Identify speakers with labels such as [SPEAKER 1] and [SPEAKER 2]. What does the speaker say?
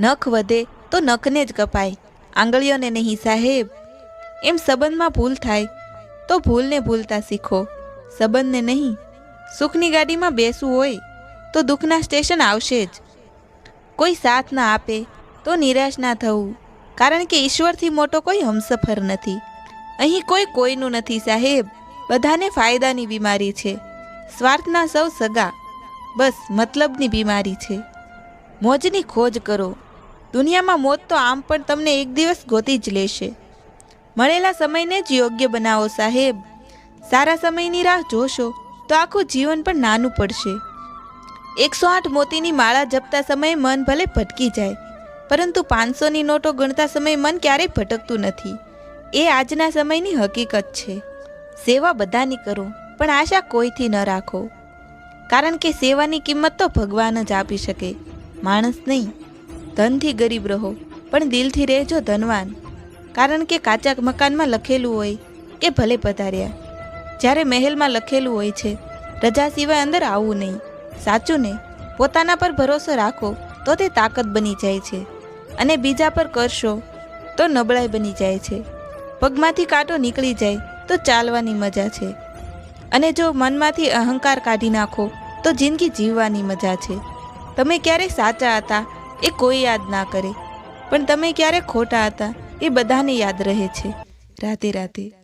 [SPEAKER 1] નખ વધે તો નખને જ કપાય. આંગળીઓને નહીં સાહેબ. એમ સંબંધમાં ભૂલ થાય તો ભૂલને ભૂલતા શીખો. સંબંધને નહીં, સુખની ગાડીમાં બેસવું હોય તો દુઃખના સ્ટેશન આવશે જ. કોઈ સાથ ના આપે તો નિરાશ ના થવું, કારણ કે ઈશ્વરથી મોટો કોઈ હમસફર નથી. અહીં કોઈ કોઈનું નથી સાહેબ. બધાને ફાયદાની બીમારી છે. સ્વાર્થના સૌ સગા, બસ મતલબની બીમારી છે. મોજની ખોજ કરો. દુનિયામાં મોત તો આમ પણ તમને એક દિવસ ગોતી જ લેશે. મળેલા સમયને જ યોગ્ય બનાવો સાહેબ. સારા સમયની રાહ જોશો, તો આખું જીવન પણ નાનું પડશે. એકસો આઠ મોતીની માળા જપતા સમયે મન ભલે ભટકી જાય, પરંતુ પાંચસોની નોટો ગણતા સમયે મન ક્યારેય ભટકતું નથી. એ આજના સમયની હકીકત છે. સેવા બધાની કરો, પણ આશા કોઈથી ન રાખો. કારણ કે સેવાની કિંમત તો ભગવાન જ આપી શકે, માણસ નહીં. ધનથી ગરીબ રહો, પણ દિલથી રહેજો ધનવાન. કારણ કે કાચા મકાનમાં લખેલું હોય કે ભલે પધાર્યા. જ્યારે મહેલમાં લખેલું હોય છે, રજા સિવાય અંદર આવવું નહીં. સાચું ને? પોતાના પર ભરોસો રાખો, તો તે તાકાત બની જાય છે. અને બીજા પર કરશો, તો નબળાઈ બની જાય છે. પગમાંથી કાંટો નીકળી જાય, તો ચાલવાની મજા છે. અને જો મનમાંથી અહંકાર કાઢી નાખો, તો જિંદગી જીવવાની મજા છે. તમે ક્યારેય સાચા હતા એ કોઈ યાદ ના કરે. પણ તમે ક્યારે ખોટા હતા, એ બધાને યાદ રહે છે. રાતે રાધે